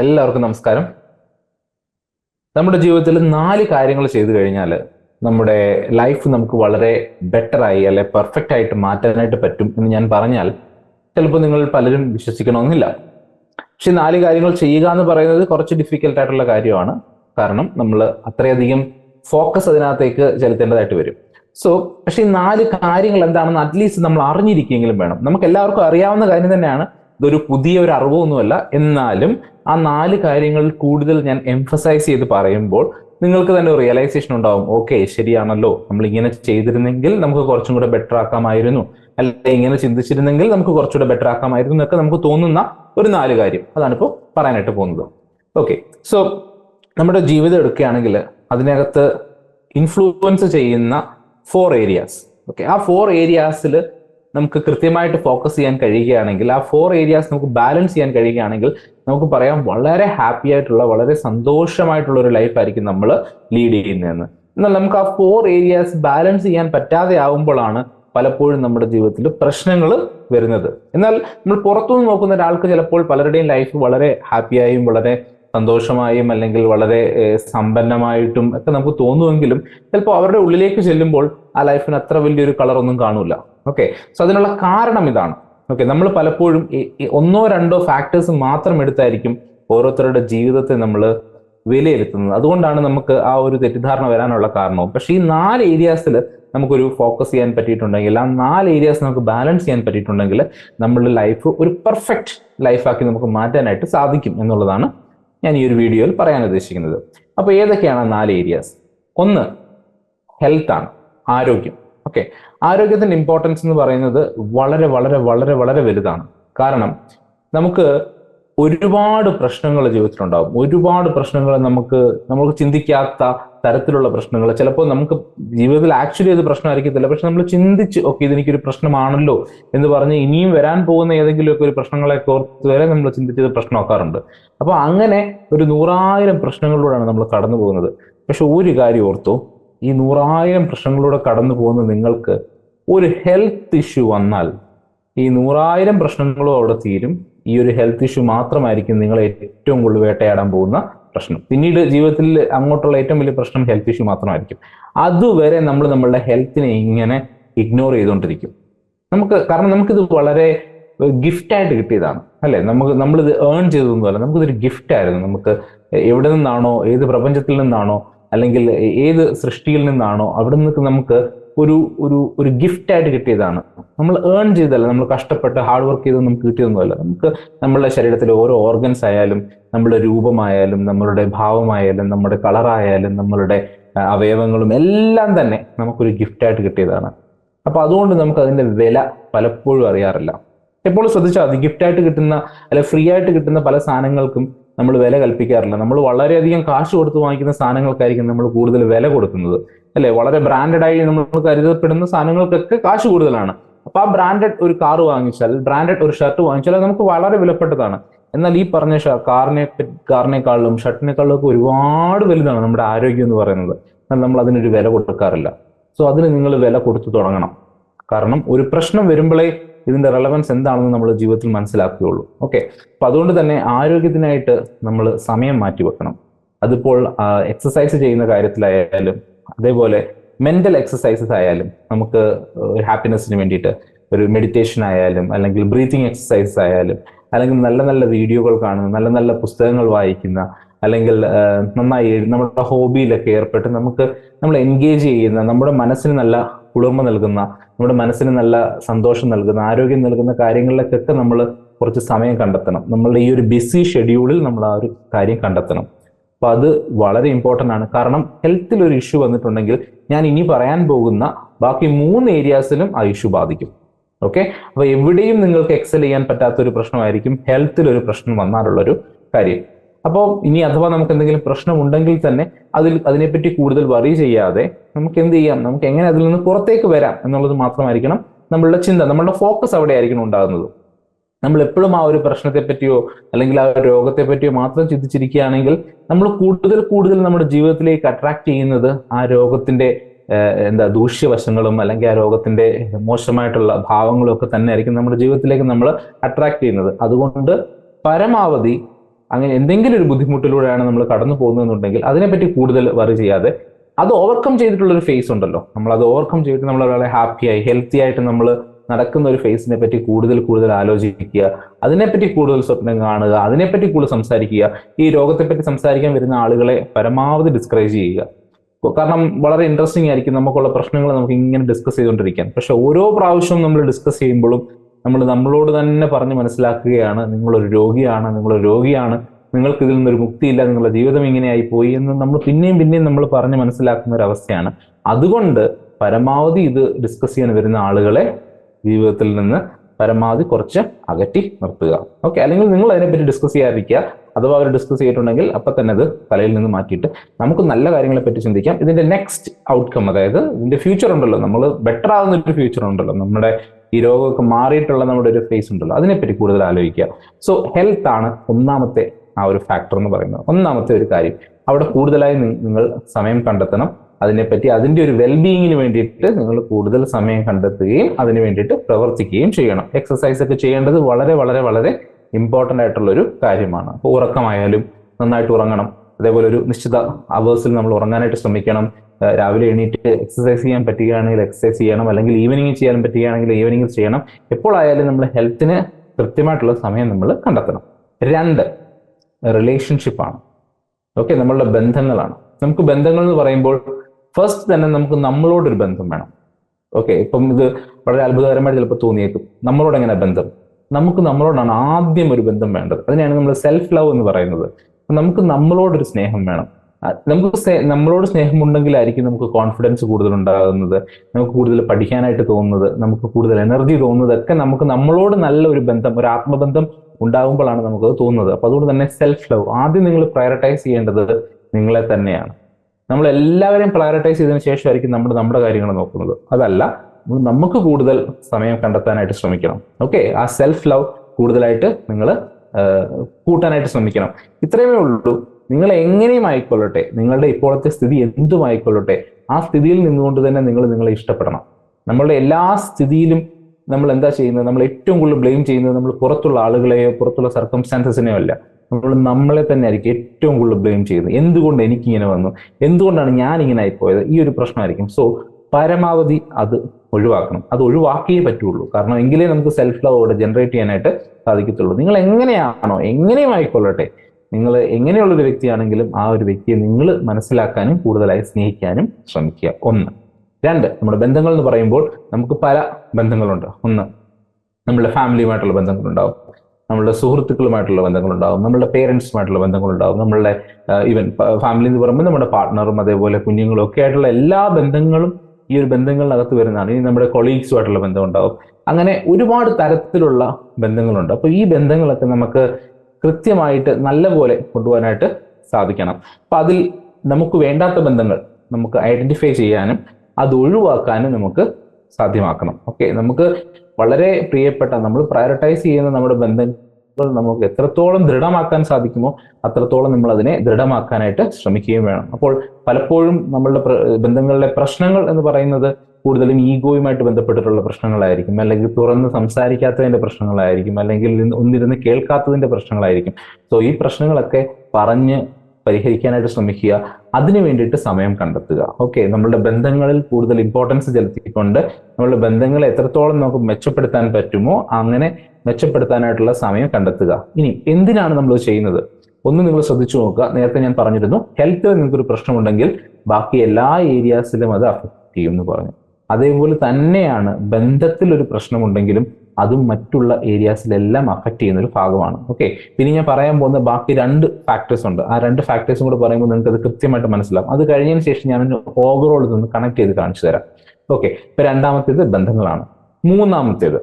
എല്ലാവർക്കും നമസ്കാരം. നമ്മുടെ ജീവിതത്തിൽ നാല് കാര്യങ്ങൾ ചെയ്തു കഴിഞ്ഞാൽ നമ്മുടെ ലൈഫ് നമുക്ക് വളരെ ബെറ്റർ ആയി അല്ലെ പെർഫെക്റ്റ് ആയിട്ട് മാറ്റാനായിട്ട് പറ്റും എന്ന് ഞാൻ പറഞ്ഞാൽ ചിലപ്പോൾ നിങ്ങൾ പലരും വിശ്വസിക്കണമെന്നില്ല. പക്ഷെ നാല് കാര്യങ്ങൾ ചെയ്യുക എന്ന് പറയുന്നത് കുറച്ച് ഡിഫിക്കൽട്ട് ആയിട്ടുള്ള കാര്യമാണ്. കാരണം നമ്മൾ അത്രയധികം ഫോക്കസ് അതിനകത്തേക്ക് ചെലുത്തേണ്ടതായിട്ട് വരും. സോ പക്ഷെ ഈ നാല് കാര്യങ്ങൾ എന്താണെന്ന് അറ്റ്ലീസ്റ്റ് നമ്മൾ അറിഞ്ഞിരിക്കുമെങ്കിലും വേണം. നമുക്ക് എല്ലാവർക്കും അറിയാവുന്ന കാര്യം തന്നെയാണ്. ഇതൊരു പുതിയ ഒരു അറിവൊന്നുമല്ല എന്നാലും ആ നാല് കാര്യങ്ങളിൽ കൂടുതൽ ഞാൻ എംഫസൈസ് ചെയ്ത് പറയുമ്പോൾ നിങ്ങൾക്ക് തന്നെ ഒരു റിയലൈസേഷൻ ഉണ്ടാവും. ഓക്കെ ശരിയാണല്ലോ. നമ്മൾ ഇങ്ങനെ ചെയ്തിരുന്നെങ്കിൽ നമുക്ക് കുറച്ചും കൂടെ ബെറ്റർ ആക്കാമായിരുന്നു. അല്ലെ ഇങ്ങനെ ചിന്തിച്ചിരുന്നെങ്കിൽ നമുക്ക് കുറച്ചുകൂടെ ബെറ്റർ ആക്കാമായിരുന്നു എന്നൊക്കെ നമുക്ക് തോന്നുന്ന ഒരു നാല് കാര്യം. അതാണ് ഇപ്പോൾ പറയാനായിട്ട് പോകുന്നത്. ഓക്കെ സോ നമ്മുടെ ജീവിതം എടുക്കുകയാണെങ്കിൽ അതിനകത്ത് ഇൻഫ്ലുവൻസ് ചെയ്യുന്ന ഫോർ ഏരിയാസ് ഓക്കെ ആ ഫോർ ഏരിയാസിൽ നമുക്ക് കൃത്യമായിട്ട് ഫോക്കസ് ചെയ്യാൻ കഴിയുകയാണെങ്കിൽ ആ ഫോർ ഏരിയാസ് നമുക്ക് ബാലൻസ് ചെയ്യാൻ കഴിയുകയാണെങ്കിൽ നമുക്ക് പറയാം വളരെ ഹാപ്പി ആയിട്ടുള്ള വളരെ സന്തോഷമായിട്ടുള്ള ഒരു ലൈഫ് ആയിരിക്കും നമ്മൾ ലീഡ് ചെയ്യുന്നതെന്ന്. എന്നാൽ നമുക്ക് ആ ഫോർ ഏരിയാസ് ബാലൻസ് ചെയ്യാൻ പറ്റാതെ ആവുമ്പോഴാണ് പലപ്പോഴും നമ്മുടെ ജീവിതത്തിൽ പ്രശ്നങ്ങൾ വരുന്നത്. എന്നാൽ നമ്മൾ പുറത്തുനിന്ന് നോക്കുന്ന ഒരാൾക്ക് ചിലപ്പോൾ പലരുടെയും ലൈഫ് വളരെ ഹാപ്പിയായും വളരെ സന്തോഷമായും അല്ലെങ്കിൽ വളരെ സമ്പന്നമായിട്ടും ഒക്കെ നമുക്ക് തോന്നുമെങ്കിലും ചിലപ്പോൾ അവരുടെ ഉള്ളിലേക്ക് ചെല്ലുമ്പോൾ ആ ലൈഫിന് അത്ര വലിയൊരു കളറൊന്നും കാണൂല. ഓക്കെ സോ അതിനുള്ള കാരണം ഇതാണ്. ഓക്കെ നമ്മൾ പലപ്പോഴും ഒന്നോ രണ്ടോ ഫാക്ടേഴ്സ് മാത്രം എടുത്തായിരിക്കും ഓരോരുത്തരുടെ ജീവിതത്തെ നമ്മൾ വിലയിരുത്തുന്നത്. അതുകൊണ്ടാണ് നമുക്ക് ആ ഒരു തെറ്റിദ്ധാരണ വരാനുള്ള കാരണവും. പക്ഷേ ഈ നാല് ഏരിയാസിൽ നമുക്കൊരു ഫോക്കസ് ചെയ്യാൻ പറ്റിയിട്ടുണ്ടെങ്കിൽ ആ നാല് ഏരിയാസ് നമുക്ക് ബാലൻസ് ചെയ്യാൻ പറ്റിയിട്ടുണ്ടെങ്കിൽ നമ്മളുടെ ലൈഫ് ഒരു പെർഫെക്റ്റ് ലൈഫാക്കി നമുക്ക് മാറ്റാനായിട്ട് സാധിക്കും എന്നുള്ളതാണ് ഞാൻ ഈ ഒരു വീഡിയോയിൽ പറയാൻ ഉദ്ദേശിക്കുന്നത്. അപ്പോൾ ഏതൊക്കെയാണ് നാല് ഏരിയാസ് ഒന്ന് ഹെൽത്താണ് ആരോഗ്യം. ഓക്കെ ആരോഗ്യത്തിന്റെ ഇമ്പോർട്ടൻസ് എന്ന് പറയുന്നത് വളരെ വളരെ വളരെ വളരെ വലുതാണ്. കാരണം നമുക്ക് ഒരുപാട് പ്രശ്നങ്ങൾ ജീവിതത്തിലുണ്ടാവും. ഒരുപാട് പ്രശ്നങ്ങൾ നമുക്ക് നമുക്ക് ചിന്തിക്കാത്ത തരത്തിലുള്ള പ്രശ്നങ്ങൾ. ചിലപ്പോൾ നമുക്ക് ജീവിതത്തിൽ ആക്ച്വലി അത് പ്രശ്നമായിരിക്കത്തില്ല. പക്ഷെ നമ്മൾ ചിന്തിച്ച് ഓക്കെ ഇതെനിക്കൊരു പ്രശ്നമാണല്ലോ എന്ന് പറഞ്ഞ് ഇനിയും വരാൻ പോകുന്ന ഏതെങ്കിലുമൊക്കെ ഒരു പ്രശ്നങ്ങളെ ഓർത്ത് വരെ നമ്മൾ ചിന്തിച്ചത് പ്രശ്നമാക്കാറുണ്ട്. അപ്പോൾ അങ്ങനെ ഒരു നൂറായിരം പ്രശ്നങ്ങളിലൂടെയാണ് നമ്മൾ കടന്നു പോകുന്നത് പക്ഷെ ഒരു കാര്യം ഓർത്തു. ഈ നൂറായിരം പ്രശ്നങ്ങളിലൂടെ കടന്നു പോകുന്ന നിങ്ങൾക്ക് ഒരു ഹെൽത്ത് ഇഷ്യൂ വന്നാൽ ഈ നൂറായിരം പ്രശ്നങ്ങളും അവിടെ തീരും. ഈ ഒരു ഹെൽത്ത് ഇഷ്യൂ മാത്രമായിരിക്കും നിങ്ങളെ ഏറ്റവും കൂടുതൽ വേട്ടയാടാൻ പോകുന്ന പ്രശ്നം. പിന്നീട് ജീവിതത്തിൽ അങ്ങോട്ടുള്ള ഏറ്റവും വലിയ പ്രശ്നം ഹെൽത്ത് ഇഷ്യൂ മാത്രമായിരിക്കും. അതുവരെ നമ്മൾ നമ്മളുടെ ഹെൽത്തിനെ ഇങ്ങനെ ഇഗ്നോർ ചെയ്തുകൊണ്ടിരിക്കും. നമുക്ക് കാരണം നമുക്കിത് വളരെ ഗിഫ്റ്റായിട്ട് കിട്ടിയതാണ് അല്ലെ? നമുക്ക് നമ്മളിത് ഏൺ ചെയ്തതൊന്നുമല്ല. നമുക്കിതൊരു ഗിഫ്റ്റ് ആയിരുന്നു. നമുക്ക് എവിടെ നിന്നാണോ ഏത് പ്രപഞ്ചത്തിൽ നിന്നാണോ അല്ലെങ്കിൽ ഏത് സൃഷ്ടിയിൽ നിന്നാണോ അവിടെ നിന്ന് നമുക്ക് ഒരു ഒരു ഒരു ഗിഫ്റ്റ് ആയിട്ട് കിട്ടിയതാണ്. നമ്മൾ ഏൺ ചെയ്തല്ല നമ്മൾ കഷ്ടപ്പെട്ട് ഹാർഡ് വർക്ക് ചെയ്ത് നമുക്ക് കിട്ടിയതൊന്നുമല്ല. നമുക്ക് നമ്മുടെ ശരീരത്തിലെ ഓരോ ഓർഗൻസ് ആയാലും നമ്മുടെ രൂപമായാലും നമ്മളുടെ ഭാവമായാലും നമ്മുടെ കളറായാലും നമ്മളുടെ അവയവങ്ങളും എല്ലാം തന്നെ നമുക്കൊരു ഗിഫ്റ്റ് ആയിട്ട് കിട്ടിയതാണ്. അപ്പൊ അതുകൊണ്ട് നമുക്ക് അതിന്റെ വില പലപ്പോഴും അറിയാറില്ല. എപ്പോഴും ശ്രദ്ധിച്ചാൽ മതി. ഗിഫ്റ്റ് ആയിട്ട് കിട്ടുന്ന അല്ലെ ഫ്രീ ആയിട്ട് കിട്ടുന്ന പല സാധനങ്ങൾക്കും നമ്മൾ വില കൽപ്പിക്കാറില്ല. നമ്മൾ വളരെയധികം കാശ് കൊടുത്ത് വാങ്ങിക്കുന്ന സാധനങ്ങൾക്കായിരിക്കും നമ്മൾ കൂടുതൽ വില കൊടുക്കുന്നത്. അല്ലെ? വളരെ ബ്രാൻഡഡ് ആയി നമ്മൾ കരുതപ്പെടുന്ന സാധനങ്ങൾക്കൊക്കെ കാശ് കൂടുതലാണ്. അപ്പൊ ആ ബ്രാൻഡഡ് ഒരു കാർ വാങ്ങിച്ചാൽ ബ്രാൻഡഡ് ഒരു ഷർട്ട് വാങ്ങിച്ചാൽ നമുക്ക് വളരെ വിലപ്പെട്ടതാണ്. എന്നാൽ ഈ പറഞ്ഞ കാറിനെ കാറിനേക്കാളും ഷർട്ടിനേക്കാളും ഒക്കെ ഒരുപാട് വലുതാണ് നമ്മുടെ ആരോഗ്യം എന്ന് പറയുന്നത്. എന്നാൽ നമ്മൾ അതിനൊരു വില കൊടുക്കാറില്ല. സോ അതിന് നിങ്ങൾ വില കൊടുത്തു തുടങ്ങണം. കാരണം ഒരു പ്രശ്നം വരുമ്പോഴേ ഇതിന്റെ റെലവൻസ് എന്താണെന്ന് നമ്മൾ ജീവിതത്തിൽ മനസ്സിലാക്കുകയുള്ളൂ. ഓക്കെ അപ്പൊ അതുകൊണ്ട് തന്നെ ആരോഗ്യത്തിനായിട്ട് നമ്മൾ സമയം മാറ്റി വെക്കണം. അതിപ്പോൾ എക്സസൈസ് ചെയ്യുന്ന കാര്യത്തിലായാലും അതേപോലെ മെന്റൽ എക്സസൈസസ് ആയാലും നമുക്ക് ഹാപ്പിനെസ്സിന് വേണ്ടിയിട്ട് ഒരു മെഡിറ്റേഷൻ ആയാലും അല്ലെങ്കിൽ ബ്രീത്തിങ് എക്സസൈസസ് ആയാലും അല്ലെങ്കിൽ നല്ല നല്ല വീഡിയോകൾ കാണുന്ന നല്ല നല്ല പുസ്തകങ്ങൾ വായിക്കുന്ന അല്ലെങ്കിൽ നന്നായി നമ്മുടെ ഹോബിയിലൊക്കെ ഏർപ്പെട്ട് നമുക്ക് നമ്മൾ എൻഗേജ് ചെയ്യുന്ന നമ്മുടെ മനസ്സിന് നല്ല കുളിർമ നൽകുന്ന നമ്മുടെ മനസ്സിന് നല്ല സന്തോഷം നൽകുന്ന ആരോഗ്യം നൽകുന്ന കാര്യങ്ങളിലേക്കൊക്കെ നമ്മൾ കുറച്ച് സമയം കണ്ടെത്തണം. നമ്മളുടെ ഈ ഒരു ബിസി ഷെഡ്യൂളിൽ നമ്മൾ ആ ഒരു കാര്യം കണ്ടെത്തണം. അപ്പൊ അത് വളരെ ഇമ്പോർട്ടന്റ് ആണ്. കാരണം ഹെൽത്തിൽ ഒരു ഇഷ്യൂ വന്നിട്ടുണ്ടെങ്കിൽ ഞാൻ ഇനി പറയാൻ പോകുന്ന ബാക്കി മൂന്ന് ഏരിയാസിലും ആ ഇഷ്യൂ ബാധിക്കും. ഓക്കെ അപ്പൊ എവിടെയും നിങ്ങൾക്ക് എക്സൽ ചെയ്യാൻ പറ്റാത്ത ഒരു പ്രശ്നമായിരിക്കും. ഹെൽത്തിൽ ഒരു പ്രശ്നം വന്നാലുള്ളൊരു കാര്യം. അപ്പോൾ ഇനി അഥവാ നമുക്ക് എന്തെങ്കിലും പ്രശ്നം ഉണ്ടെങ്കിൽ തന്നെ അതിൽ അതിനെപ്പറ്റി കൂടുതൽ വറി ചെയ്യാതെ നമുക്ക് എന്ത് ചെയ്യാം? നമുക്ക് എങ്ങനെ അതിൽ നിന്ന് പുറത്തേക്ക് വരാം എന്നുള്ളത് മാത്രമായിരിക്കണം നമ്മളുടെ ചിന്ത. നമ്മളുടെ ഫോക്കസ് അവിടെ ആയിരിക്കണം ഉണ്ടാകുന്നത്. നമ്മൾ എപ്പോഴും ആ ഒരു പ്രശ്നത്തെ പറ്റിയോ അല്ലെങ്കിൽ ആ ഒരു രോഗത്തെ പറ്റിയോ മാത്രം ചിന്തിച്ചിരിക്കുകയാണെങ്കിൽ നമ്മൾ കൂടുതൽ കൂടുതൽ നമ്മുടെ ജീവിതത്തിലേക്ക് അട്രാക്ട് ചെയ്യുന്നത് ആ രോഗത്തിന്റെ എന്താ ദൂഷ്യവശങ്ങളും അല്ലെങ്കിൽ ആ രോഗത്തിന്റെ മോശമായിട്ടുള്ള ഭാവങ്ങളും ഒക്കെ തന്നെ ആയിരിക്കും നമ്മുടെ ജീവിതത്തിലേക്ക് നമ്മൾ അട്രാക്ട് ചെയ്യുന്നത്. അതുകൊണ്ട് പരമാവധി അങ്ങനെ എന്തെങ്കിലും ഒരു ബുദ്ധിമുട്ടിലൂടെയാണ് നമ്മൾ കടന്നു പോകുന്നതെന്നുണ്ടെങ്കിൽ അതിനെപ്പറ്റി കൂടുതൽ വറി ചെയ്യാതെ അത് ഓവർകം ചെയ്തിട്ടുള്ള ഒരു ഫേസ് ഉണ്ടല്ലോ. നമ്മൾ അത് ഓവർകം ചെയ്തിട്ട് നമ്മൾ ഒരാളെ ഹാപ്പിയായി ഹെൽത്തി ആയിട്ട് നമ്മൾ നടക്കുന്ന ഒരു ഫേസിനെ പറ്റി കൂടുതൽ കൂടുതൽ ആലോചിക്കുക അതിനെപ്പറ്റി കൂടുതൽ സ്വപ്നം കാണുക അതിനെപ്പറ്റി കൂടുതൽ സംസാരിക്കുക ഈ രോഗത്തെപ്പറ്റി സംസാരിക്കാൻ വരുന്ന ആളുകളെ പരമാവധി ഡിസ്കറേജ് ചെയ്യുക. കാരണം വളരെ ഇൻട്രസ്റ്റിംഗ് ആയിരിക്കും നമുക്കുള്ള പ്രശ്നങ്ങൾ നമുക്ക് ഇങ്ങനെ ഡിസ്കസ് ചെയ്തുകൊണ്ടിരിക്കാൻ. പക്ഷെ ഓരോ പ്രാവശ്യവും നമ്മൾ ഡിസ്കസ് ചെയ്യുമ്പോഴും നമ്മൾ നമ്മളോട് തന്നെ പറഞ്ഞ് മനസ്സിലാക്കുകയാണ്. നിങ്ങളൊരു രോഗിയാണ് നിങ്ങളൊരു രോഗിയാണ്. നിങ്ങൾക്ക് ഇതിൽ നിന്നൊരു മുക്തിയില്ല നിങ്ങളുടെ ജീവിതം ഇങ്ങനെയായി പോയി എന്ന് നമ്മൾ പിന്നെയും പിന്നെയും നമ്മൾ പറഞ്ഞ് മനസ്സിലാക്കുന്ന ഒരു അവസ്ഥയാണ്. അതുകൊണ്ട് പരമാവധി ഇത് ഡിസ്കസ് ചെയ്യാൻ വരുന്ന ആളുകളെ ജീവിതത്തിൽ നിന്ന് പരമാവധി കുറച്ച് അകറ്റി നിർത്തുക. ഓക്കെ അല്ലെങ്കിൽ നിങ്ങൾ അതിനെപ്പറ്റി ഡിസ്കസ് ചെയ്യാതിരിക്കുക. അഥവാ അവർ ഡിസ്കസ് ചെയ്തിട്ടുണ്ടെങ്കിൽ അപ്പൊ തന്നെ അത് തലയിൽ നിന്ന് മാറ്റിയിട്ട് നമുക്ക് നല്ല കാര്യങ്ങളെ പറ്റി ചിന്തിക്കാം. ഇതിന്റെ നെക്സ്റ്റ് ഔട്ട്കം അതായത് ഇതിന്റെ ഫ്യൂച്ചർ ഉണ്ടല്ലോ. നമ്മൾ ബെറ്റർ ആകുന്ന ഒരു ഫ്യൂച്ചർ ഉണ്ടല്ലോ. നമ്മുടെ ഈ രോഗമൊക്കെ മാറിയിട്ടുള്ള നമ്മുടെ ഒരു ഫേസ് ഉണ്ടല്ലോ. അതിനെപ്പറ്റി കൂടുതൽ ആലോചിക്കുക. സോ ഹെൽത്ത് ആണ് ഒന്നാമത്തെ ആ ഒരു ഫാക്ടർ എന്ന് പറയുന്നത്. ഒന്നാമത്തെ ഒരു കാര്യം. അവിടെ കൂടുതലായി നിങ്ങൾ സമയം കണ്ടെത്തണം. അതിനെപ്പറ്റി അതിന്റെ ഒരു വെൽബീയിങ്ങിന് വേണ്ടിയിട്ട് നിങ്ങൾ കൂടുതൽ സമയം കണ്ടെത്തുകയും അതിന് വേണ്ടിയിട്ട് പ്രവർത്തിക്കുകയും ചെയ്യണം. എക്സസൈസ് ഒക്കെ ചെയ്യേണ്ടത് വളരെ വളരെ വളരെ ഇമ്പോർട്ടന്റ് ആയിട്ടുള്ള ഒരു കാര്യമാണ്. അപ്പോൾ ഉറക്കമായാലും നന്നായിട്ട് ഉറങ്ങണം. അതേപോലെ ഒരു നിശ്ചിത അവേഴ്സിൽ നമ്മൾ ഉറങ്ങാനായിട്ട് ശ്രമിക്കണം. രാവിലെ എണീറ്റ് എക്സസൈസ് ചെയ്യാൻ പറ്റുകയാണെങ്കിൽ എക്സസൈസ് ചെയ്യണം. അല്ലെങ്കിൽ ഈവനിങ് ചെയ്യാൻ പറ്റുകയാണെങ്കിൽ ഈവനിങ്ങിൽ ചെയ്യണം. എപ്പോഴായാലും നമ്മൾ ഹെൽത്തിന് കൃത്യമായിട്ടുള്ള സമയം നമ്മൾ കണ്ടെത്തണം. രണ്ട് റിലേഷൻഷിപ്പാണ് ഓക്കെ നമ്മളുടെ ബന്ധങ്ങളാണ്. നമുക്ക് ബന്ധങ്ങൾ എന്ന് പറയുമ്പോൾ ഫസ്റ്റ് തന്നെ നമുക്ക് നമ്മളോടൊരു ബന്ധം വേണം. ഓക്കെ ഇപ്പം ഇത് വളരെ അത്ഭുതകരമായിട്ട് ചിലപ്പോൾ തോന്നിയേക്കും. നമ്മളോട് എങ്ങനെ ബന്ധം? നമുക്ക് നമ്മളോടാണ് ആദ്യം ഒരു ബന്ധം വേണ്ടത്. അതിനെയാണ് നമ്മൾ സെൽഫ് ലവ് എന്ന് പറയുന്നത്. നമുക്ക് നമ്മളോടൊരു സ്നേഹം വേണം. നമുക്ക് നമ്മളോട് സ്നേഹമുണ്ടെങ്കിലായിരിക്കും നമുക്ക് കോൺഫിഡൻസ് കൂടുതൽ ഉണ്ടാകുന്നത് നമുക്ക് കൂടുതൽ പഠിക്കാനായിട്ട് തോന്നുന്നത് നമുക്ക് കൂടുതൽ എനർജി തോന്നുന്നത് ഒക്കെ നമുക്ക് നമ്മളോട് നല്ല ഒരു ബന്ധം ഒരു ആത്മബന്ധം ഉണ്ടാകുമ്പോഴാണ് നമുക്ക് തോന്നുന്നത്. അപ്പൊ അതുകൊണ്ട് തന്നെ സെൽഫ് ലവ് ആദ്യം നിങ്ങൾ പ്രയോറിറ്റൈസ് ചെയ്യേണ്ടത് നിങ്ങളെ തന്നെയാണ്. നമ്മൾ എല്ലാവരെയും പ്രയോറിറ്റൈസ് ചെയ്തതിനു ശേഷമായിരിക്കും നമ്മൾ നമ്മുടെ കാര്യങ്ങൾ നോക്കുന്നത്. അതല്ല നമുക്ക് കൂടുതൽ സമയം കണ്ടെത്താനായിട്ട് ശ്രമിക്കണം. ഓക്കെ ആ സെൽഫ് ലവ് കൂടുതലായിട്ട് നിങ്ങൾ കൂട്ടാനായിട്ട് ശ്രമിക്കണം. ഇത്രയുമേ ഉള്ളൂ. നിങ്ങൾ എങ്ങനെയും ആയിക്കൊള്ളട്ടെ. നിങ്ങളുടെ ഇപ്പോഴത്തെ സ്ഥിതി എന്തുമായിക്കൊള്ളട്ടെ ആ സ്ഥിതിയിൽ നിന്നുകൊണ്ട് തന്നെ നിങ്ങൾ നിങ്ങളെ ഇഷ്ടപ്പെടണം. നമ്മളുടെ എല്ലാ സ്ഥിതിയിലും നമ്മൾ എന്താ ചെയ്യുന്നത്? നമ്മൾ ഏറ്റവും കൂടുതൽ ബ്ലെയിം ചെയ്യുന്നത് നമ്മൾ പുറത്തുള്ള ആളുകളെയോ പുറത്തുള്ള സർക്കംസ്റ്റാൻസസിനെയോ അല്ല. നമ്മൾ നമ്മളെ തന്നെ ആയിരിക്കും ഏറ്റവും കൂടുതൽ ബ്ലെയിം ചെയ്യുന്നത്. എന്തുകൊണ്ട് എനിക്ക് ഇങ്ങനെ വന്നു? എന്തുകൊണ്ടാണ് ഞാൻ ഇങ്ങനെ ആയിപ്പോയത്? ഈ ഒരു പ്രശ്നമായിരിക്കും. സോ പരമാവധി അത് ഒഴിവാക്കണം. അത് ഒഴിവാക്കിയേ പറ്റുള്ളൂ. കാരണം എങ്കിലേ നമുക്ക് സെൽഫ് ലവ് അവിടെ ജനറേറ്റ് ചെയ്യാനായിട്ട് സാധിക്കത്തുള്ളൂ. നിങ്ങൾ എങ്ങനെയാണോ എങ്ങനെയും ആയിക്കൊള്ളട്ടെ. നിങ്ങൾ എങ്ങനെയുള്ളൊരു വ്യക്തിയാണെങ്കിലും ആ ഒരു വ്യക്തിയെ നിങ്ങൾ മനസ്സിലാക്കാനും കൂടുതലായി സ്നേഹിക്കാനും ശ്രമിക്കുക. ഒന്ന്. രണ്ട് നമ്മുടെ ബന്ധങ്ങൾ എന്ന് പറയുമ്പോൾ നമുക്ക് പല ബന്ധങ്ങളുണ്ട്. ഒന്ന് നമ്മുടെ ഫാമിലിയുമായിട്ടുള്ള ബന്ധങ്ങളുണ്ടാവും. നമ്മളുടെ സുഹൃത്തുക്കളുമായിട്ടുള്ള ബന്ധങ്ങളുണ്ടാവും. നമ്മളുടെ പേരൻസുമായിട്ടുള്ള ബന്ധങ്ങളുണ്ടാവും. നമ്മളുടെ ഈവൻ ഫാമിലി എന്ന് പറയുമ്പോൾ നമ്മുടെ പാർട്ട്ണറും അതേപോലെ കുഞ്ഞുങ്ങളും ഒക്കെ ആയിട്ടുള്ള എല്ലാ ബന്ധങ്ങളും ഈ ഒരു ബന്ധങ്ങളിനകത്ത് വരുന്നതാണ്. ഇനി നമ്മുടെ കൊളീഗ്സുമായിട്ടുള്ള ബന്ധമുണ്ടാവും അങ്ങനെ ഒരുപാട് തരത്തിലുള്ള ബന്ധങ്ങളുണ്ട്. അപ്പോൾ ഈ ബന്ധങ്ങളൊക്കെ നമുക്ക് കൃത്യമായിട്ട് നല്ലപോലെ കൊണ്ടുപോകാനായിട്ട് സാധിക്കണം. അപ്പൊ അതിൽ നമുക്ക് വേണ്ടാത്ത ബന്ധങ്ങൾ നമുക്ക് ഐഡന്റിഫൈ ചെയ്യാനും അത് ഒഴിവാക്കാനും നമുക്ക് സാധ്യമാക്കണം. ഓക്കെ നമുക്ക് വളരെ പ്രിയപ്പെട്ട നമ്മൾ പ്രയോറിറ്റൈസ് ചെയ്യുന്ന നമ്മുടെ ബന്ധങ്ങൾ നമുക്ക് എത്രത്തോളം ദൃഢമാക്കാൻ സാധിക്കുമോ അത്രത്തോളം നമ്മൾ അതിനെ ദൃഢമാക്കാനായിട്ട് ശ്രമിക്കുകയും വേണം. അപ്പോൾ പലപ്പോഴും നമ്മളുടെ ബന്ധങ്ങളിലെ പ്രശ്നങ്ങൾ എന്ന് പറയുന്നത് കൂടുതലും ഈഗോയുമായിട്ട് ബന്ധപ്പെട്ടിട്ടുള്ള പ്രശ്നങ്ങളായിരിക്കും. അല്ലെങ്കിൽ തുറന്ന് സംസാരിക്കാത്തതിന്റെ പ്രശ്നങ്ങളായിരിക്കും. അല്ലെങ്കിൽ ഒന്നിരുന്ന് കേൾക്കാത്തതിന്റെ പ്രശ്നങ്ങളായിരിക്കും. സോ ഈ പ്രശ്നങ്ങളൊക്കെ പറഞ്ഞ് പരിഹരിക്കാനായിട്ട് ശ്രമിക്കുക. അതിനു വേണ്ടിയിട്ട് സമയം കണ്ടെത്തുക. ഓക്കെ നമ്മളുടെ ബന്ധങ്ങളിൽ കൂടുതൽ ഇമ്പോർട്ടൻസ് ചെലുത്തിക്കൊണ്ട് നമ്മളുടെ ബന്ധങ്ങളെ എത്രത്തോളം നമുക്ക് മെച്ചപ്പെടുത്താൻ പറ്റുമോ അങ്ങനെ മെച്ചപ്പെടുത്താനായിട്ടുള്ള സമയം കണ്ടെത്തുക. ഇനി എന്തിനാണ് നമ്മൾ ചെയ്യുന്നത്? ഒന്ന് നിങ്ങൾ ശ്രദ്ധിച്ചു നോക്കുക. നേരത്തെ ഞാൻ പറഞ്ഞിരുന്നു ഹെൽത്തിൽ നിങ്ങൾക്കൊരു പ്രശ്നമുണ്ടെങ്കിൽ ബാക്കി എല്ലാ ഏരിയാസിലും അത് അഫക്റ്റ് ചെയ്യും എന്ന് പറഞ്ഞു. അതേപോലെ തന്നെയാണ് ബന്ധത്തിൽ ഒരു പ്രശ്നമുണ്ടെങ്കിലും അതും മറ്റുള്ള ഏരിയാസിലെല്ലാം അഫക്റ്റ് ചെയ്യുന്ന ഒരു ഭാഗമാണ്. ഓക്കെ പിന്നെ ഞാൻ പറയാൻ പോകുന്ന ബാക്കി രണ്ട് ഫാക്ടേഴ്സ് ഉണ്ട്. ആ രണ്ട് ഫാക്ടേഴ്സും കൂടെ പറയുമ്പോൾ നിങ്ങൾക്ക് അത് കൃത്യമായിട്ട് മനസ്സിലാവും. അത് കഴിഞ്ഞതിന് ശേഷം ഞാൻ ഓവറോൾ ഇതൊന്ന് കണക്ട് ചെയ്ത് കാണിച്ചു തരാം. ഓക്കെ ഇപ്പൊ രണ്ടാമത്തേത് ബന്ധങ്ങളാണ്. മൂന്നാമത്തേത്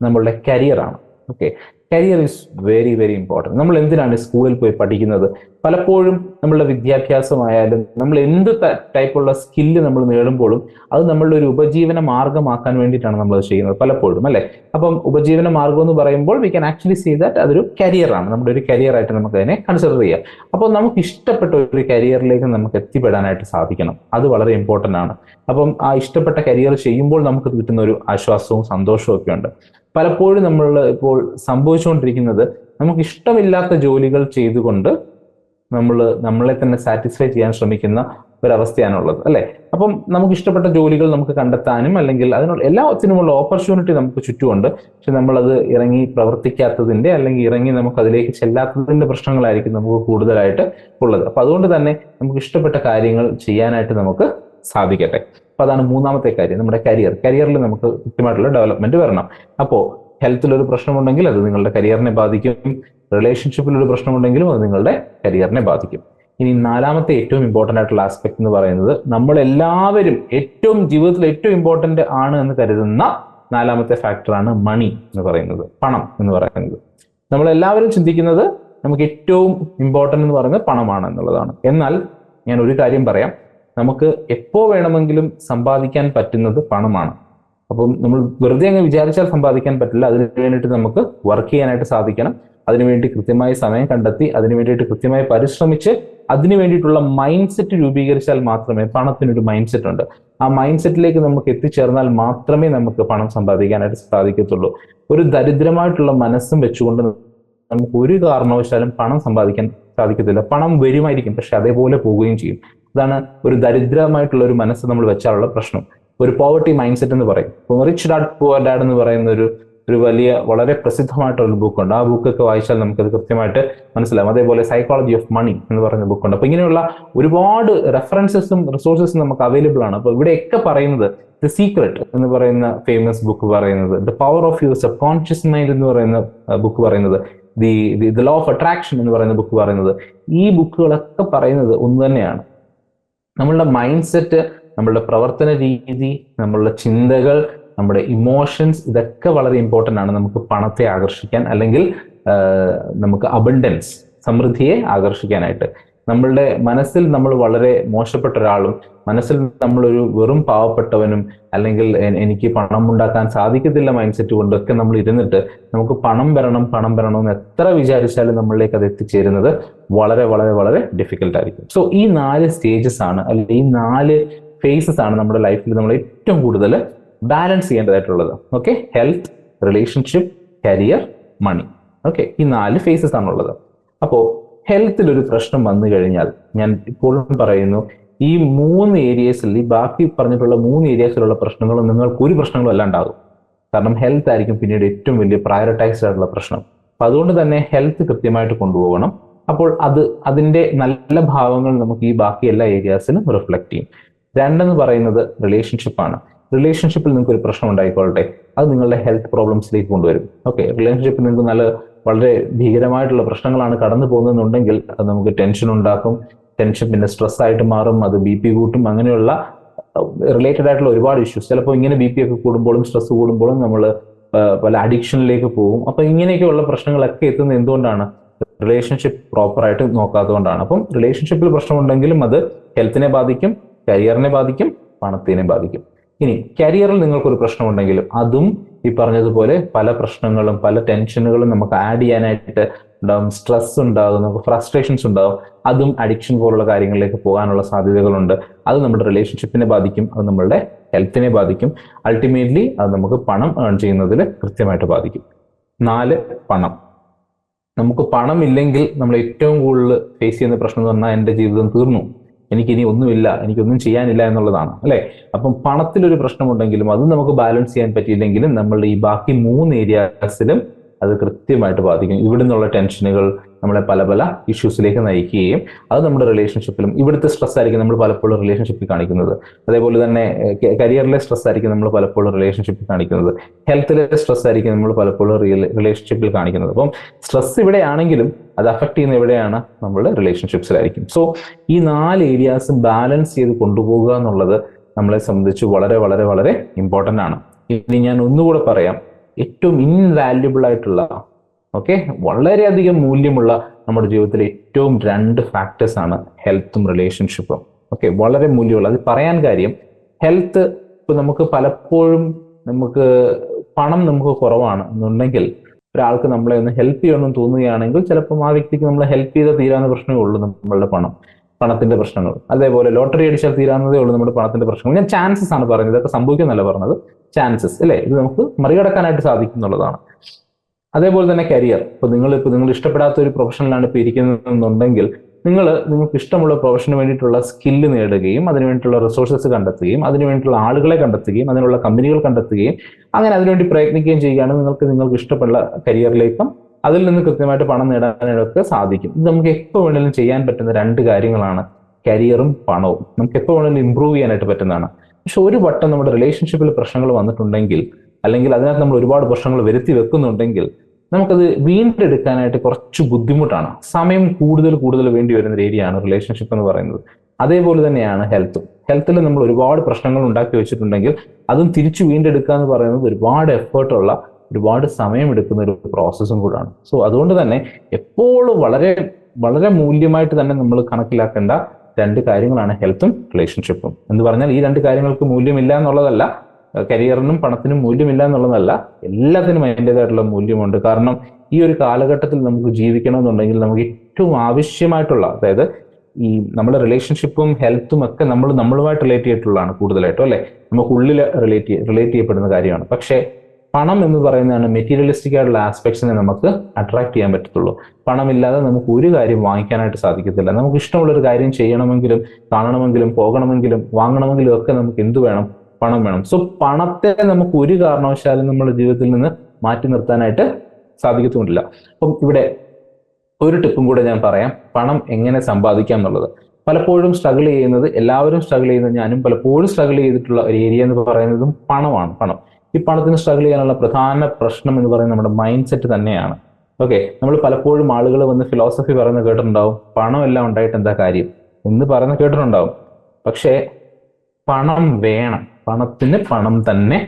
നമ്മളുടെ കരിയറാണ് okay career is very very important നമ്മൾ എന്തിനാണ് സ്കൂളിൽ പോയി പഠിക്കുന്നത്? പലപ്പോഴും നമ്മളുടെ വിദ്യാഭ്യാസമായാലും നമ്മൾ എന്ത് ടൈപ്പുള്ള സ്കില്ല് നമ്മൾ നേടുമ്പോഴും അത് നമ്മളുടെ ഒരു ഉപജീവന മാർഗമാക്കാൻ വേണ്ടിയിട്ടാണ് നമ്മൾ അത് ചെയ്യുന്നത് പലപ്പോഴും അല്ലേ? അപ്പം ഉപജീവന മാർഗം എന്ന് പറയുമ്പോൾ we can actually see that അതൊരു കരിയറാണ് നമ്മുടെ ഒരു കരിയർ ആയിട്ട് നമുക്ക് അതിനെ കൺസിഡർ ചെയ്യാം. അപ്പോൾ നമുക്ക് ഇഷ്ടപ്പെട്ട ഒരു കരിയറിലേക്ക് നമുക്ക് എത്തിപ്പെടാനായിട്ട് സാധിക്കണം. അത് വളരെ ഇമ്പോർട്ടന്റ് ആണ്. അപ്പം ആ ഇഷ്ടപ്പെട്ട കരിയർ ചെയ്യുമ്പോൾ നമുക്ക് കിട്ടുന്ന ഒരു ആശ്വാസവും സന്തോഷവും ഒക്കെ ഉണ്ട്. പലപ്പോഴും നമ്മൾ ഇപ്പോൾ സംഭവിച്ചുകൊണ്ടിരിക്കുന്നത് നമുക്ക് ഇഷ്ടമില്ലാത്ത ജോലികൾ ചെയ്തുകൊണ്ട് നമ്മൾ നമ്മളെ തന്നെ സാറ്റിസ്ഫൈ ചെയ്യാൻ ശ്രമിക്കുന്ന ഒരവസ്ഥയാണുള്ളത് അല്ലെ? അപ്പം നമുക്ക് ഇഷ്ടപ്പെട്ട ജോലികൾ നമുക്ക് കണ്ടെത്താനും അല്ലെങ്കിൽ അതിനുള്ള എല്ലാത്തിനുമുള്ള ഓപ്പർച്യൂണിറ്റി നമുക്ക് ചുറ്റുമുണ്ട്. പക്ഷെ നമ്മളത് ഇറങ്ങി പ്രവർത്തിക്കാത്തതിന്റെ അല്ലെങ്കിൽ ഇറങ്ങി നമുക്ക് അതിലേക്ക് ചെല്ലാത്തതിന്റെ പ്രശ്നങ്ങളായിരിക്കും നമുക്ക് കൂടുതലായിട്ട് ഉള്ളത്. അപ്പൊ അതുകൊണ്ട് തന്നെ നമുക്ക് ഇഷ്ടപ്പെട്ട കാര്യങ്ങൾ ചെയ്യാനായിട്ട് നമുക്ക് സാധിക്കട്ടെ. അപ്പൊ അതാണ് മൂന്നാമത്തെ കാര്യം. നമ്മുടെ കരിയർ കരിയറിൽ നമുക്ക് കൃത്യമായിട്ടുള്ള ഡെവലപ്മെന്റ് വരണം. അപ്പോ ഹെൽത്തിൽ ഒരു പ്രശ്നമുണ്ടെങ്കിൽ അത് നിങ്ങളുടെ കരിയറിനെ ബാധിക്കും. റിലേഷൻഷിപ്പിൽ ഒരു പ്രശ്നമുണ്ടെങ്കിലും അത് നിങ്ങളുടെ കരിയറിനെ ബാധിക്കും. ഇനി നാലാമത്തെ ഏറ്റവും ഇമ്പോർട്ടന്റ് ആയിട്ടുള്ള ആസ്പെക്ട് എന്ന് പറയുന്നത് നമ്മൾ എല്ലാവരും ഏറ്റവും ജീവിതത്തിൽ ഏറ്റവും ഇമ്പോർട്ടന്റ് ആണ് എന്ന് കരുതുന്ന നാലാമത്തെ ഫാക്ടറാണ് മണി എന്ന് പറയുന്നത്. പണം എന്ന് പറയുന്നത്. നമ്മൾ എല്ലാവരും ചിന്തിക്കുന്നത് നമുക്ക് ഏറ്റവും ഇമ്പോർട്ടന്റ് എന്ന് പറയുന്നത് പണമാണ് എന്നുള്ളതാണ്. എന്നാൽ ഞാൻ ഒരു കാര്യം പറയാം. നമുക്ക് എപ്പോ വേണമെങ്കിലും സമ്പാദിക്കാൻ പറ്റുന്നത് പണമാണ്. അപ്പം നമ്മൾ വെറുതെ അങ്ങ് വിചാരിച്ചാൽ സമ്പാദിക്കാൻ പറ്റില്ല. അതിന് വേണ്ടിയിട്ട് നമുക്ക് വർക്ക് ചെയ്യാനായിട്ട് സാധിക്കണം. അതിനുവേണ്ടി കൃത്യമായി സമയം കണ്ടെത്തി അതിനു വേണ്ടിയിട്ട് കൃത്യമായി പരിശ്രമിച്ച് അതിനു വേണ്ടിയിട്ടുള്ള മൈൻഡ് സെറ്റ് രൂപീകരിച്ചാൽ മാത്രമേ പണത്തിനൊരു മൈൻഡ് സെറ്റ് ഉണ്ട്. ആ മൈൻഡ് സെറ്റിലേക്ക് നമുക്ക് എത്തിച്ചേർന്നാൽ മാത്രമേ നമുക്ക് പണം സമ്പാദിക്കാനായിട്ട് സാധിക്കത്തുള്ളൂ. ഒരു ദരിദ്രമായിട്ടുള്ള മനസ്സും വെച്ചുകൊണ്ട് നമുക്ക് ഒരു കാരണവശാലും പണം സമ്പാദിക്കാൻ സാധിക്കത്തില്ല. പണം വരുമായിരിക്കും പക്ഷെ അതേപോലെ പോവുകയും ചെയ്യും. അതാണ് ഒരു ദരിദ്രമായിട്ടുള്ള ഒരു മനസ്സ് നമ്മൾ വെച്ചാലുള്ള പ്രശ്നം. ഒരു പോവർട്ടി മൈൻഡ് സെറ്റ് എന്ന് പറയും. റിച്ച് ഡാഡ് പുവർ ഡാഡ് എന്ന് പറയുന്ന ഒരു ഒരു വലിയ വളരെ പ്രസിദ്ധമായിട്ടുള്ള ഒരു ബുക്കുണ്ട് ആ ബുക്കൊക്കെ വായിച്ചാൽ നമുക്കത് കൃത്യമായിട്ട് മനസ്സിലാവും. അതേപോലെ സൈക്കോളജി ഓഫ് മണി എന്ന് പറയുന്ന ബുക്കുണ്ട് അപ്പൊ ഇങ്ങനെയുള്ള ഒരുപാട് റെഫറൻസസും റിസോഴ്സസും നമുക്ക് അവൈലബിൾ ആണ്. അപ്പൊ ഇവിടെയൊക്കെ പറയുന്നത് ദ സീക്രട്ട് എന്ന് പറയുന്ന ഫേമസ് ബുക്ക് പറയുന്നത്. The power of your subconscious mind എന്ന് പറയുന്ന ബുക്ക് പറയുന്നത്. The the law of attraction എന്ന് പറയുന്ന ബുക്ക് പറയുന്നത്. ഈ ബുക്കുകളൊക്കെ പറയുന്നത് ഒന്ന് തന്നെയാണ്. നമ്മളുടെ മൈൻഡ് സെറ്റ് നമ്മളുടെ പ്രവർത്തന രീതി നമ്മളുടെ ചിന്തകൾ നമ്മുടെ ഇമോഷൻസ് ഇതൊക്കെ വളരെ ഇമ്പോർട്ടന്റ് ആണ്. നമുക്ക് പണത്തെ ആകർഷിക്കാൻ അല്ലെങ്കിൽ നമുക്ക് അബണ്ടൻസ് സമൃദ്ധിയെ ആകർഷിക്കാനായിട്ട്. നമ്മളുടെ മനസ്സിൽ നമ്മൾ വളരെ മോശപ്പെട്ട ഒരാളും മനസ്സിൽ നമ്മളൊരു വെറും പാവപ്പെട്ടവനും അല്ലെങ്കിൽ എനിക്ക് പണം ഉണ്ടാക്കാൻ സാധിക്കത്തില്ല മൈൻഡ് സെറ്റ് കൊണ്ടൊക്കെ നമ്മൾ ഇരുന്നിട്ട് നമുക്ക് പണം വരണം പണം വരണം എന്ന് എത്ര വിചാരിച്ചാലും നമ്മളിലേക്ക് അത് എത്തിച്ചേരുന്നത് വളരെ വളരെ വളരെ ഡിഫിക്കൽട്ട് ആയിരിക്കും. സോ ഈ നാല് സ്റ്റേജസ് ആണ് അല്ലെങ്കിൽ ഈ നാല് ഫേസസ് ആണ് നമ്മുടെ ലൈഫിൽ നമ്മൾ ഏറ്റവും കൂടുതൽ balance ചെയ്യേണ്ടതായിട്ടുള്ളത്. Okay health relationship career money okay ഈ നാല് ഫേസസ് ആണുള്ളത്. അപ്പോൾ ഹെൽത്തിൽ ഒരു പ്രശ്നം വന്നു കഴിഞ്ഞാൽ ഞാൻ ഇപ്പോഴും പറയുന്നു ഈ മൂന്ന് ഏരിയസിൽ ഈ ബാക്കി പറഞ്ഞിട്ടുള്ള മൂന്ന് ഏരിയസിലുള്ള പ്രശ്നങ്ങളും നിങ്ങൾക്ക് ഒരു പ്രശ്നങ്ങളും അല്ല ഉണ്ടാകും. കാരണം ഹെൽത്ത് ആയിരിക്കും പിന്നീട് ഏറ്റവും വലിയ പ്രയോറിറ്റൈസ്ഡ് ആയിട്ടുള്ള പ്രശ്നം. അപ്പൊ അതുകൊണ്ട് തന്നെ ഹെൽത്ത് കൃത്യമായിട്ട് കൊണ്ടുപോകണം. അപ്പോൾ അത് അതിന്റെ നല്ല ഭാവങ്ങൾ നമുക്ക് ഈ ബാക്കി എല്ലാ ഏരിയാസിലും റിഫ്ലക്ട് ചെയ്യും. രണ്ടെന്ന് പറയുന്നത് റിലേഷൻഷിപ്പാണ് റിലേഷൻഷിപ്പിൽ നിങ്ങൾക്ക് ഒരു പ്രശ്നം ഉണ്ടായിക്കോളട്ടെ അത് നിങ്ങളുടെ ഹെൽത്ത് പ്രോബ്ലംസിലേക്ക് കൊണ്ടുവരും. ഓക്കെ റിലേഷൻഷിപ്പിൽ നിങ്ങൾക്ക് നല്ല വളരെ ഭീകരമായിട്ടുള്ള പ്രശ്നങ്ങളാണ് കടന്നു പോകുന്നതെന്നുണ്ടെങ്കിൽ അത് നമുക്ക് ടെൻഷൻ ഉണ്ടാക്കും. ടെൻഷൻ പിന്നെ സ്ട്രെസ് ആയിട്ട് മാറും അത് ബി പി കൂട്ടും അങ്ങനെയുള്ള റിലേറ്റഡ് ആയിട്ടുള്ള ഒരുപാട് ഇഷ്യൂസ് ചിലപ്പോൾ ഇങ്ങനെ ബി പി ഒക്കെ കൂടുമ്പോഴും സ്ട്രെസ് കൂടുമ്പോഴും നമ്മൾ പല അഡിക്ഷനിലേക്ക് പോകും. അപ്പൊ ഇങ്ങനെയൊക്കെയുള്ള പ്രശ്നങ്ങളൊക്കെ എത്തുന്നത് എന്തുകൊണ്ടാണ്? റിലേഷൻഷിപ്പ് പ്രോപ്പറായിട്ട് നോക്കാത്തതുകൊണ്ടാണ്. അപ്പം റിലേഷൻഷിപ്പിൽ പ്രശ്നമുണ്ടെങ്കിലും അത് ഹെൽത്തിനെ ബാധിക്കും കരിയറിനെ ബാധിക്കും പണത്തിനെ ബാധിക്കും. ഇനി കരിയറിൽ നിങ്ങൾക്കൊരു പ്രശ്നമുണ്ടെങ്കിലും അതും ഈ പറഞ്ഞതുപോലെ പല പ്രശ്നങ്ങളും പല ടെൻഷനുകളും നമുക്ക് ആഡ് ചെയ്യാനായിട്ട് ഉണ്ടാവും. സ്ട്രെസ് ഉണ്ടാകും നമുക്ക് ഫ്രസ്ട്രേഷൻസ് ഉണ്ടാകും. അതും അഡിക്ഷൻ പോലുള്ള കാര്യങ്ങളിലേക്ക് പോകാനുള്ള സാധ്യതകളുണ്ട്. അത് നമ്മുടെ റിലേഷൻഷിപ്പിനെ ബാധിക്കും അത് നമ്മളുടെ ഹെൽത്തിനെ ബാധിക്കും. അൾട്ടിമേറ്റ്ലി അത് നമുക്ക് പണം ഏൺ ചെയ്യുന്നതിൽ കൃത്യമായിട്ട് ബാധിക്കും. നാല് പണം. നമുക്ക് പണം ഇല്ലെങ്കിൽ നമ്മൾ ഏറ്റവും കൂടുതൽ ഫേസ് ചെയ്യുന്ന പ്രശ്നം എന്ന് പറഞ്ഞാൽ എന്റെ ജീവിതം തീർന്നു. എനിക്കിനി ഒന്നുമില്ല എനിക്കൊന്നും ചെയ്യാനില്ല എന്നുള്ളതാണ് അല്ലെ? അപ്പം പണത്തിലൊരു പ്രശ്നമുണ്ടെങ്കിലും അത് നമുക്ക് ബാലൻസ് ചെയ്യാൻ പറ്റിയില്ലെങ്കിലും നമ്മളുടെ ഈ ബാക്കി മൂന്ന് ഏരിയാസിലും അത് കൃത്യമായിട്ട് ബാധിക്കും. ഇവിടുന്നുള്ള ടെൻഷനുകൾ നമ്മളെ പല പല ഇഷ്യൂസിലേക്ക് നയിക്കുകയും അത് നമ്മുടെ റിലേഷൻഷിപ്പിലും ഇവിടുത്തെ സ്ട്രെസ് ആയിരിക്കും നമ്മൾ പലപ്പോഴും റിലേഷൻഷിപ്പിൽ കാണിക്കുന്നത്. അതേപോലെ തന്നെ കരിയറിലെ സ്ട്രെസ് ആയിരിക്കും നമ്മൾ പലപ്പോഴും റിലേഷൻഷിപ്പിൽ കാണിക്കുന്നത്. ഹെൽത്തിലെ സ്ട്രെസ് ആയിരിക്കും നമ്മൾ പലപ്പോഴും റിയൽ റിലേഷൻഷിപ്പിൽ കാണിക്കുന്നത്. അപ്പം സ്ട്രെസ് ഇവിടെയാണെങ്കിലും അത് അഫക്ട് ചെയ്യുന്ന എവിടെയാണ്? നമ്മൾ റിലേഷൻഷിപ്സിലായിരിക്കും സോ ഈ നാല് ഏരിയാസ് ബാലൻസ് ചെയ്ത് കൊണ്ടുപോകുക എന്നുള്ളത് നമ്മളെ സംബന്ധിച്ച് വളരെ വളരെ വളരെ ഇമ്പോർട്ടന്റ് ആണ്. ഇനി ഞാൻ ഒന്നുകൂടെ പറയാം. ഏറ്റവും ഇൻവാല്യുബിൾ ആയിട്ടുള്ള ഓക്കെ വളരെയധികം മൂല്യമുള്ള നമ്മുടെ ജീവിതത്തിലെ ഏറ്റവും രണ്ട് ഫാക്ടേഴ്സ് ആണ് ഹെൽത്തും റിലേഷൻഷിപ്പും ഓക്കെ വളരെ മൂല്യമുള്ള അത് പറയാൻ കാര്യം ഹെൽത്ത് ഇപ്പൊ നമുക്ക് പലപ്പോഴും നമുക്ക് പണം നമുക്ക് കുറവാണ് എന്നുണ്ടെങ്കിൽ ഒരാൾക്ക് നമ്മളെ ഒന്ന് ഹെൽപ്പ് ചെയ്യണമെന്ന് തോന്നുകയാണെങ്കിൽ ചിലപ്പം ആ വ്യക്തിക്ക് നമ്മളെ ഹെൽപ്പ് ചെയ്താൽ തീരാവുന്ന പ്രശ്നമേ ഉള്ളൂ നമ്മളുടെ പണം പണത്തിന്റെ പ്രശ്നങ്ങൾ. അതേപോലെ ലോട്ടറി അടിച്ചാൽ തീരാവുന്നതേ ഉള്ളൂ നമ്മുടെ പണത്തിന്റെ പ്രശ്നങ്ങൾ. ഞാൻ ചാൻസസ് ആണ് പറഞ്ഞത് ഇതൊക്കെ സംഭവിക്കുന്നല്ല പറഞ്ഞത്? ചാൻസസ് അല്ലേ? ഇത് നമുക്ക് മറികടക്കാനായിട്ട് സാധിക്കും എന്നുള്ളതാണ്. അതേപോലെ തന്നെ കരിയർ ഇപ്പൊ നിങ്ങൾ ഇപ്പൊ നിങ്ങൾ ഇഷ്ടപ്പെടാത്ത ഒരു പ്രൊഫഷനിലാണ് ഇപ്പൊ ഇരിക്കുന്നതെന്നുണ്ടെങ്കിൽ നിങ്ങൾ നിങ്ങൾക്ക് ഇഷ്ടമുള്ള പ്രൊഫഷന് വേണ്ടിയിട്ടുള്ള സ്കില്ല് നേടുകയും അതിനു വേണ്ടിയിട്ടുള്ള റിസോഴ്സസ് കണ്ടെത്തുകയും അതിനു വേണ്ടിയിട്ടുള്ള ആളുകളെ കണ്ടെത്തുകയും അതിനുള്ള കമ്പനികൾ കണ്ടെത്തുകയും അങ്ങനെ അതിനുവേണ്ടി പ്രയത്നിക്കുകയും ചെയ്യുകയാണ് നിങ്ങൾക്ക് നിങ്ങൾക്ക് ഇഷ്ടപ്പെട്ട കരിയറിലേക്കും അതിൽ നിന്ന് കൃത്യമായിട്ട് പണം നേടാനൊക്കെ സാധിക്കും. ഇത് നമുക്ക് എപ്പോൾ വേണമെങ്കിലും ചെയ്യാൻ പറ്റുന്ന രണ്ട് കാര്യങ്ങളാണ് കരിയറും പണവും. നമുക്ക് എപ്പോൾ വേണമെങ്കിലും ഇമ്പ്രൂവ് ചെയ്യാനായിട്ട് പറ്റുന്നതാണ്. പക്ഷെ ഒരു വട്ടം നമ്മുടെ റിലേഷൻഷിപ്പിൽ പ്രശ്നങ്ങൾ വന്നിട്ടുണ്ടെങ്കിൽ അല്ലെങ്കിൽ അതിനകത്ത് നമ്മൾ ഒരുപാട് പ്രശ്നങ്ങൾ വരുത്തി വെക്കുന്നുണ്ടെങ്കിൽ നമുക്കത് വീണ്ടെടുക്കാനായിട്ട് കുറച്ച് ബുദ്ധിമുട്ടാണ്. സമയം കൂടുതൽ കൂടുതൽ വേണ്ടി വരുന്ന ഒരു ഏരിയയാണ് റിലേഷൻഷിപ്പ് എന്ന് പറയുന്നത്. അതേപോലെ തന്നെയാണ് ഹെൽത്തും ഹെൽത്തിൽ നമ്മൾ ഒരുപാട് പ്രശ്നങ്ങൾ ഉണ്ടാക്കി വെച്ചിട്ടുണ്ടെങ്കിൽ അതും തിരിച്ചു വീണ്ടെടുക്കുക എന്ന് പറയുന്നത് ഒരുപാട് എഫേർട്ടുള്ള ഒരുപാട് സമയം എടുക്കുന്ന ഒരു പ്രോസസ്സും കൂടാണ്. സോ അതുകൊണ്ട് തന്നെ എപ്പോഴും വളരെ വളരെ മൂല്യമായിട്ട് തന്നെ നമ്മൾ കണക്കിലാക്കേണ്ട രണ്ട് കാര്യങ്ങളാണ് ഹെൽത്തും റിലേഷൻഷിപ്പും എന്ന് പറഞ്ഞാൽ ഈ രണ്ട് കാര്യങ്ങൾക്ക് മൂല്യമില്ല എന്നുള്ളതല്ല കരിയറിനും പണത്തിനും മൂല്യമില്ല എന്നുള്ളതല്ല എല്ലാത്തിനും അതിന്റെതായിട്ടുള്ള മൂല്യമുണ്ട്. കാരണം ഈ ഒരു കാലഘട്ടത്തിൽ നമുക്ക് ജീവിക്കണമെന്നുണ്ടെങ്കിൽ നമുക്ക് ഏറ്റവും ആവശ്യമായിട്ടുള്ള അതായത് ഈ നമ്മുടെ റിലേഷൻഷിപ്പും ഹെൽത്തും ഒക്കെ നമ്മൾ നമ്മളുമായിട്ട് റിലേറ്റ് ചെയ്തിട്ടുള്ളതാണ് കൂടുതലായിട്ടും അല്ലെ? നമുക്ക് ഉള്ളിൽ റിലേറ്റ് റിലേറ്റ് ചെയ്യപ്പെടുന്ന കാര്യമാണ്. പക്ഷേ പണം എന്ന് പറയുന്നതാണ് മെറ്റീരിയലിസ്റ്റിക് ആയിട്ടുള്ള ആസ്പെക്ട്സിനെ നമുക്ക് അട്രാക്ട് ചെയ്യാൻ പറ്റത്തുള്ളൂ. പണമില്ലാതെ നമുക്ക് ഒരു കാര്യം വാങ്ങിക്കാനായിട്ട് സാധിക്കത്തില്ല. നമുക്ക് ഇഷ്ടമുള്ള ഒരു കാര്യം ചെയ്യണമെങ്കിലും കാണണമെങ്കിലും പോകണമെങ്കിലും വാങ്ങണമെങ്കിലും ഒക്കെ നമുക്ക് എന്ത് വേണം? പണം വേണം. സോ പണത്തെ നമുക്ക് ഒരു കാരണവശാലും നമ്മുടെ ജീവിതത്തിൽ നിന്ന് മാറ്റി നിർത്താനായിട്ട് സാധിക്കത്തുമില്ല അപ്പം ഇവിടെ ഒരു ടിപ്പും കൂടെ ഞാൻ പറയാം. പണം എങ്ങനെ സമ്പാദിക്കാം എന്നുള്ളത്. പലപ്പോഴും സ്ട്രഗിൾ ചെയ്യുന്നത് എല്ലാവരും സ്ട്രഗിൾ ചെയ്യുന്നത് ഞാനും പലപ്പോഴും സ്ട്രഗിൾ ചെയ്തിട്ടുള്ള ഒരു ഏരിയ എന്ന് പറയുന്നതും പണമാണ് പണം. ഈ പണത്തിന് സ്ട്രഗിൾ ചെയ്യാനുള്ള പ്രധാന പ്രശ്നം എന്ന് പറയുന്നത് നമ്മുടെ മൈൻഡ് സെറ്റ് തന്നെയാണ്. ഓക്കെ നമ്മൾ പലപ്പോഴും ആളുകൾ വന്ന് ഫിലോസഫി പറയുന്നത് കേട്ടിട്ടുണ്ടാവും. പണം എല്ലാം ഉണ്ടായിട്ട് എന്താ കാര്യം? എന്ന് പറയുന്ന കേട്ടിട്ടുണ്ടാവും. പക്ഷേ പണം വേണം. പണത്തിന് പണം തന്നെ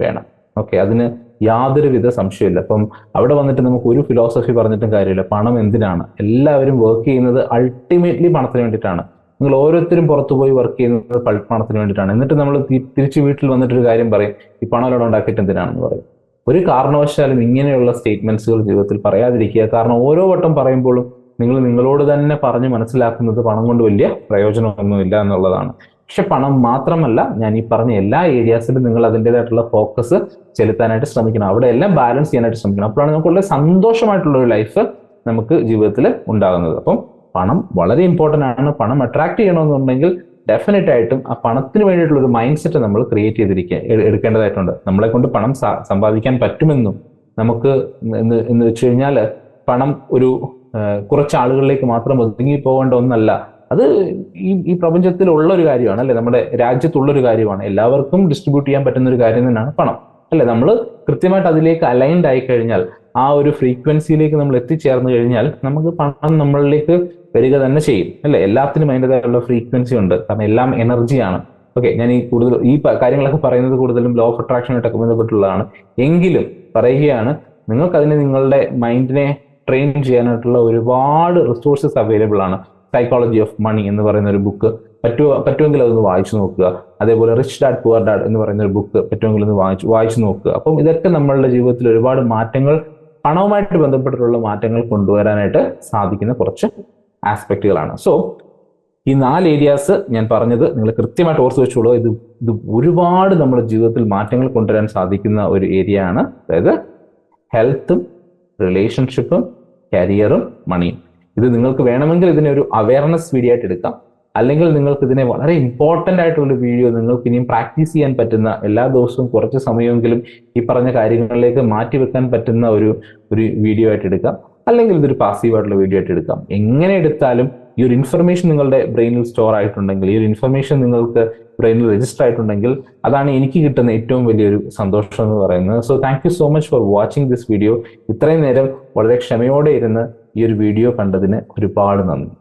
വേണം. ഓക്കെ അതിന് യാതൊരുവിധ സംശയമില്ല അപ്പം അവിടെ വന്നിട്ട് നമുക്ക് ഒരു ഫിലോസഫി പറഞ്ഞിട്ടും കാര്യമില്ല. പണം എന്തിനാണ്? എല്ലാവരും വർക്ക് ചെയ്യുന്നത് അൾട്ടിമേറ്റ്ലി പണത്തിന് വേണ്ടിയിട്ടാണ്. നിങ്ങൾ ഓരോരുത്തരും പുറത്തു പോയി വർക്ക് ചെയ്യുന്നത് പണത്തിന് വേണ്ടിയിട്ടാണ്. എന്നിട്ട് നമ്മൾ തിരിച്ച് വീട്ടിൽ വന്നിട്ട് ഒരു കാര്യം പറയും ഈ പണം അവിടെ ഉണ്ടാക്കിയിട്ട് എന്തിനാണെന്ന് പറയും? ഒരു കാരണവശാലും ഇങ്ങനെയുള്ള സ്റ്റേറ്റ്മെന്റ്സുകൾ ജീവിതത്തിൽ പറയാതിരിക്കുക. കാരണം ഓരോ വട്ടം പറയുമ്പോഴും നിങ്ങൾ നിങ്ങളോട് തന്നെ പറഞ്ഞ് മനസ്സിലാക്കുന്നത് പണം കൊണ്ട് വലിയ പ്രയോജനമൊന്നുമില്ല എന്നുള്ളതാണ്. പക്ഷെ പണം മാത്രമല്ല ഞാൻ ഈ പറഞ്ഞ എല്ലാ ഏരിയാസിലും നിങ്ങൾ അതിന്റെതായിട്ടുള്ള ഫോക്കസ് ചെലുത്താനായിട്ട് ശ്രമിക്കണം. അവിടെ എല്ലാം ബാലൻസ് ചെയ്യാനായിട്ട് ശ്രമിക്കണം. അപ്പോഴാണ് നമുക്ക് വളരെ സന്തോഷമായിട്ടുള്ള ഒരു ലൈഫ് നമുക്ക് ജീവിതത്തിൽ ഉണ്ടാകുന്നത്. അപ്പം പണം വളരെ ഇമ്പോർട്ടന്റ് ആണ്. പണം അട്രാക്ട് ചെയ്യണമെന്നുണ്ടെങ്കിൽ ഡെഫിനറ്റ് ആയിട്ടും ആ പണത്തിന് വേണ്ടിയിട്ടുള്ള ഒരു മൈൻഡ് സെറ്റ് നമ്മൾ ക്രിയേറ്റ് ചെയ്തിരിക്കുക എടുക്കേണ്ടതായിട്ടുണ്ട്. നമ്മളെ കൊണ്ട് പണം സമ്പാദിക്കാൻ പറ്റുമെന്നും നമുക്ക് എന്ന് എന്ന് വെച്ച് കഴിഞ്ഞാൽ പണം ഒരു കുറച്ച് ആളുകളിലേക്ക് മാത്രം ഒതുങ്ങി പോകേണ്ട ഒന്നല്ല. അത് ഈ ഈ പ്രപഞ്ചത്തിലുള്ള ഒരു കാര്യമാണ് അല്ലെ? നമ്മുടെ രാജ്യത്തുള്ള ഒരു കാര്യമാണ്. എല്ലാവർക്കും ഡിസ്ട്രിബ്യൂട്ട് ചെയ്യാൻ പറ്റുന്ന ഒരു കാര്യം തന്നെയാണ് പണം അല്ലെ? നമ്മൾ കൃത്യമായിട്ട് അതിലേക്ക് അലൈൻഡ് ആയി കഴിഞ്ഞാൽ ആ ഒരു ഫ്രീക്വൻസിയിലേക്ക് നമ്മൾ എത്തിച്ചേർന്ന് കഴിഞ്ഞാൽ നമുക്ക് പണം നമ്മളിലേക്ക് വരിക തന്നെ ചെയ്യും അല്ലെ? എല്ലാത്തിനും അതിന്റെതായുള്ള ഫ്രീക്വൻസി ഉണ്ട്. കാരണം എല്ലാം എനർജിയാണ് ഓക്കെ ഞാൻ ഈ കൂടുതൽ ഈ കാര്യങ്ങളൊക്കെ പറയുന്നത് കൂടുതലും ലോ ഓഫ് അട്രാക്ഷനായിട്ടൊക്കെ ബന്ധപ്പെട്ടുള്ളതാണ്. എങ്കിലും പറയുകയാണ് നിങ്ങൾക്ക് അതിനെ നിങ്ങളുടെ മൈൻഡിനെ ട്രെയിൻ ചെയ്യാനായിട്ടുള്ള ഒരുപാട് റിസോഴ്സസ് അവൈലബിൾ ആണ്. സൈക്കോളജി ഓഫ് മണി എന്ന് പറയുന്ന ഒരു ബുക്ക് പറ്റുമോ പറ്റുമെങ്കിൽ അതൊന്ന് വായിച്ചു നോക്കുക. അതേപോലെ റിച്ച് ഡാഡ് പുവർ ഡാഡ് എന്ന് പറയുന്ന ഒരു ബുക്ക് പറ്റുമെങ്കിൽ ഒന്ന് വായിച്ചു വായിച്ചു നോക്കുക. അപ്പം ഇതൊക്കെ നമ്മളുടെ ജീവിതത്തിൽ ഒരുപാട് മാറ്റങ്ങൾ പണവുമായിട്ട് ബന്ധപ്പെട്ടിട്ടുള്ള മാറ്റങ്ങൾ കൊണ്ടുവരാനായിട്ട് സാധിക്കുന്ന കുറച്ച് ആസ്പെക്റ്റുകളാണ് സോ ഈ നാല് ഏരിയാസ് ഞാൻ പറഞ്ഞത് നിങ്ങൾ കൃത്യമായിട്ട് ഓർത്ത് വെച്ചോളൂ. ഇത് ഇത് ഒരുപാട് നമ്മുടെ ജീവിതത്തിൽ മാറ്റങ്ങൾ കൊണ്ടുവരാൻ സാധിക്കുന്ന ഒരു ഏരിയ ആണ്. അതായത് ഹെൽത്തും റിലേഷൻഷിപ്പും കരിയറും മണിയും ഇത് നിങ്ങൾക്ക് വേണമെങ്കിൽ ഇതിനെ ഒരു അവയർനെസ് വീഡിയോ ആയിട്ട് എടുക്കാം. അല്ലെങ്കിൽ നിങ്ങൾക്ക് ഇതിനെ വളരെ ഇമ്പോർട്ടന്റ് ആയിട്ടുള്ള വീഡിയോ നിങ്ങൾക്ക് ഇനിയും പ്രാക്ടീസ് ചെയ്യാൻ പറ്റുന്ന എല്ലാ ദിവസവും കുറച്ച് സമയമെങ്കിലും ഈ പറഞ്ഞ കാര്യങ്ങളിലേക്ക് മാറ്റി വെക്കാൻ പറ്റുന്ന ഒരു ഒരു വീഡിയോ ആയിട്ട് എടുക്കാം. അല്ലെങ്കിൽ ഇതൊരു പാസീവ് ആയിട്ടുള്ള വീഡിയോ ആയിട്ട് എടുക്കാം. എങ്ങനെ എടുത്താലും ഈ ഒരു ഇൻഫർമേഷൻ നിങ്ങളുടെ ബ്രെയിനിൽ സ്റ്റോർ ആയിട്ടുണ്ടെങ്കിൽ ഈ ഒരു ഇൻഫർമേഷൻ നിങ്ങൾക്ക് ബ്രെയിനിൽ രജിസ്റ്റർ ആയിട്ടുണ്ടെങ്കിൽ അതാണ് എനിക്ക് കിട്ടുന്ന ഏറ്റവും വലിയൊരു സന്തോഷം എന്ന് പറയുന്നത്. So thank you so much for watching this video ഇത്രയും നേരം വളരെ ക്ഷമയോടെ ഇരുന്ന് ഈ ഒരു വീഡിയോ കണ്ടതിന് ഒരുപാട് നന്ദി.